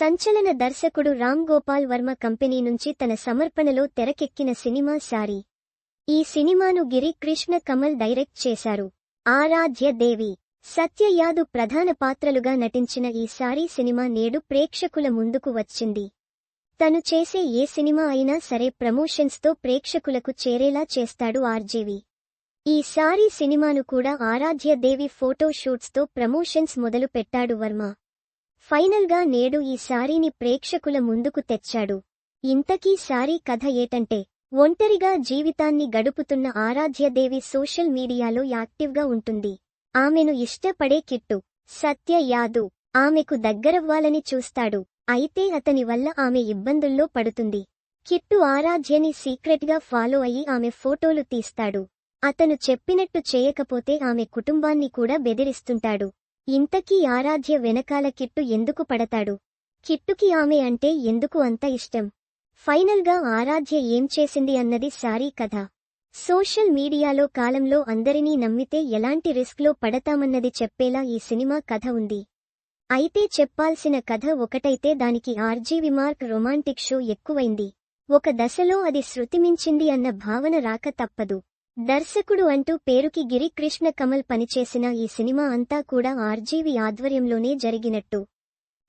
సంచలన దర్శకుడు రామ్ గోపాల్ వర్మ కంపెనీ నుంచి తన సమర్పణలో తెరకెక్కిన సినిమా సారీ ఈ సినిమాను గిరి కృష్ణ కమల్ డైరెక్ట్ చేశారు. ఆరాధ్య దేవి. సత్యయాదు ప్రధాన పాత్రలుగా నటించిన ఈ సారీ సినిమా నేడు ప్రేక్షకుల ముందుకు వచ్చింది. తను చేసే ఏ సినిమా అయినా సరే ప్రమోషన్స్తో ప్రేక్షకులకు చేరేలా చేస్తాడు ఆర్జీవి. ఈ సారీ సినిమాను కూడా ఆరాధ్య దేవి ఫోటో షూట్స్తో ప్రమోషన్స్ మొదలు పెట్టాడు వర్మ. ఫైనల్గా నేడు ఈ సారీని ప్రేక్షకుల ముందుకు తెచ్చాడు. ఇంతకీ సారీ కథ ఏటంటే ఒంటరిగా జీవితాన్ని గడుపుతున్న ఆరాధ్యదేవి సోషల్ మీడియాలో యాక్టివ్గా ఉంటుంది. ఆమెను ఇష్టపడే కిట్టు సత్య యాదు ఆమెకు దగ్గరవ్వాలని చూస్తాడు. అయితే అతని వల్ల ఆమె ఇబ్బందుల్లో పడుతుంది. కిట్టు ఆరాధ్యని సీక్రెట్గా ఫాలో అయి ఆమె ఫోటోలు తీస్తాడు. అతను చెప్పినట్టు చేయకపోతే ఆమె కుటుంబాన్ని కూడా బెదిరిస్తుంటాడు. ఇంతకీ ఆరాధ్య వెనకాల కిట్టు ఎందుకు పడతాడు? కిట్టుకి ఆమె అంటే ఎందుకు అంత ఇష్టం? ఫైనల్గా ఆరాధ్య ఏం చేసింది అన్నది సారీ కథ. సోషల్ మీడియాలో కాలంలో అందరినీ నమ్మితే ఎలాంటి రిస్క్లో పడతామన్నది చెప్పేలా ఈ సినిమా కథ ఉంది. అయితే చెప్పాల్సిన కథ ఒకటైతే దానికి ఆర్జీవి మార్క్ రొమాంటిక్ షో ఎక్కువైంది. ఒక దశలో అది శృతిమించింది అన్న భావన రాక తప్పదు. దర్శకుడు అంటూ పేరుకి గిరి కృష్ణ కమల్ పనిచేసిన ఈ సినిమా అంతా కూడా ఆర్జీవి ఆధ్వర్యంలోనే జరిగినట్టు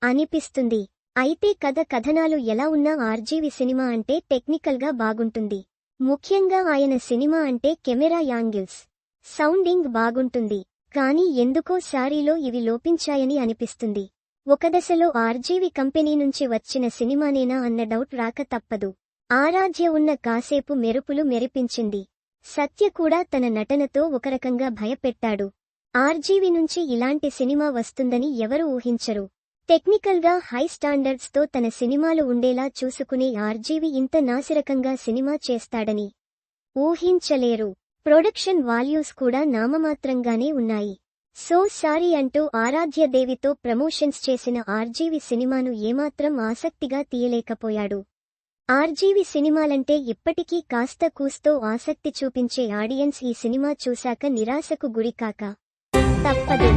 అనిపిస్తుంది. అయితే కథ కథనాలు ఎలా ఉన్నా ఆర్జీవి సినిమా అంటే టెక్నికల్గా బాగుంటుంది. ముఖ్యంగా ఆయన సినిమా అంటే కెమెరా యాంగిల్స్ సౌండింగ్ బాగుంటుంది. కానీ ఎందుకో శారీలో ఇవి లోపించాయని అనిపిస్తుంది. ఒక దశలో ఆర్జీవి కంపెనీ నుంచి వచ్చిన సినిమానేనా అన్న డౌట్ రాక తప్పదు. ఆరాధ్య ఉన్న కాసేపు మెరుపులు మెరిపించింది. సత్య కూడా తన నటనతో ఒక రకంగా భయపెట్టాడు. ఆర్జీవి నుంచి ఇలాంటి సినిమా వస్తుందని ఎవరు ఊహించరు. టెక్నికల్గా హై స్టాండర్డ్స్తో తన సినిమాలు ఉండేలా చూసుకునే ఆర్జీవి ఇంత నాసిరకంగా సినిమా చేస్తాడని ఊహించలేరు. ప్రొడక్షన్ వాల్యూస్ కూడా నామమాత్రంగానే ఉన్నాయి. సో సారీ అంటూ ఆరాధ్యదేవితో ప్రమోషన్స్ చేసిన ఆర్జీవి సినిమాను ఏమాత్రం ఆసక్తిగా తీయలేకపోయాడు. ఆర్జీవి సినిమాలంటే ఇప్పటికీ కాస్త కూస్తో ఆసక్తి చూపించే ఆడియన్స్ ఈ సినిమా చూశాక నిరాశకు గురికాక. తప్పదు.